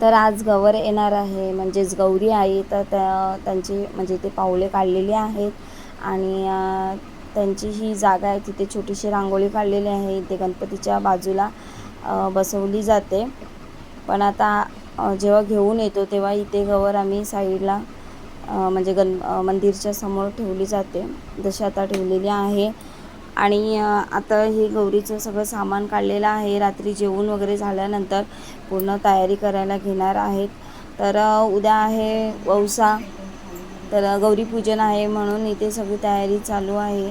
तर आज गवर येणार आहे. म्हणजेच गौरी आई तर त्या त्यांची म्हणजे ते पावले काढलेली आहेत. आणि त्यांची ही जागा आहे. तिथे छोटीशी रांगोळी काढलेली आहे. इथे गणपतीच्या बाजूला बसवली जाते. पण आता जेव्हा घेऊन येतो तेव्हा इथे गवर आम्ही साईडला म्हणजे गण मंदिरच्या समोर ठेवली जाते. जशी आता ठेवलेली आहे. आणि आता हे गौरीचं सगळं सामान काढलेलं आहे. रात्री जेवण वगैरे झाल्यानंतर पूर्ण तयारी करायला घेणार आहेत. तर उद्या आहे वौसा. तर गौरीपूजन आहे म्हणून इथे सगळी तयारी चालू आहे.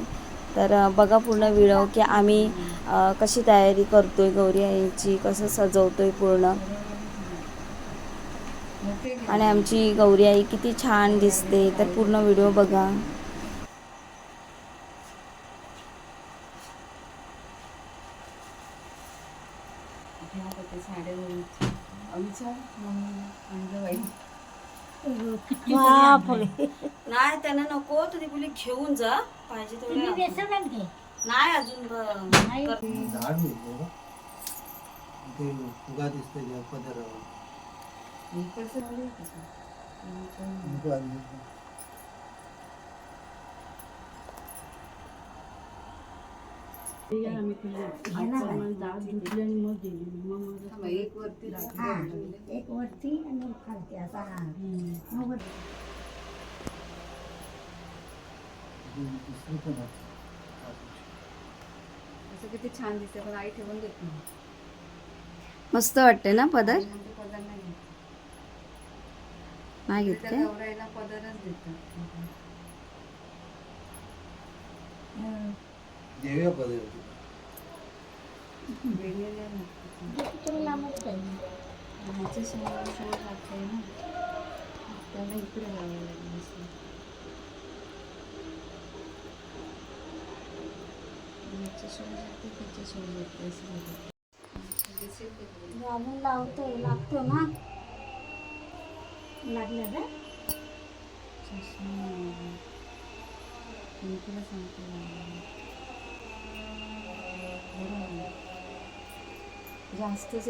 तर बघा पूर्ण व्हिडिओ की आम्ही कशी तयारी करतो आहे गौरी आईची कसं सजवतो आहे पूर्ण. आणि आमची गौरी आई किती छान दिसते. तर पूर्ण व्हिडिओ बघा. नाही त्यांना नको तरी बोली घेऊन जा. पाहिजे तुम्ही तेवढं आणते नाही अजून ब- नाही. कर- झाड होतं ते फुगा दिसतोय या पदरावर. नको आली. हा, एक वरती आणि एक खालती असा हा मग किती छान दिसते पण आई ठेवून देत नाही मस्त वाटते ना पदर? नाही घेत. नाही घेत त्या काय? गौराईला पदरच देतात. हं. देऊया पदर होती. तुम्ही लांबच पाहिजे ना त्याला इकडे जावं लागेल. ह्याच्या समोर जाते त्याच्या असं लावतो लागतो ना लागलं का चष्मा मी तुला सांगते. जास्तच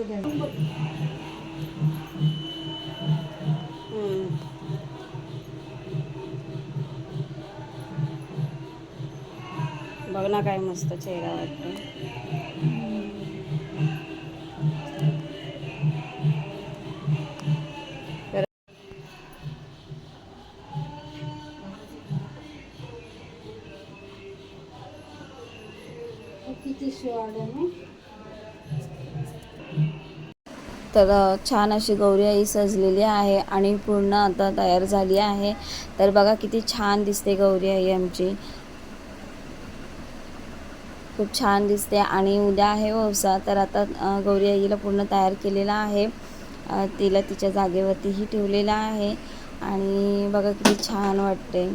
बघ ना काय मस्त चेहरा वाटतो. किती तर छान अशी गौरी आई सजलेली आहे आणि पूर्ण आता तयार झाली आहे. तर बघा किती छान दिसते गौरी आई आमची. खूप छान दिसते आणि उद्या आहे वौसा तर आता गौरी आईला पूर्ण तयार केलेला आहे. तिला तिच्या जागेवरतीही ठेवलेलं आहे आणि बघा किती छान वाटते.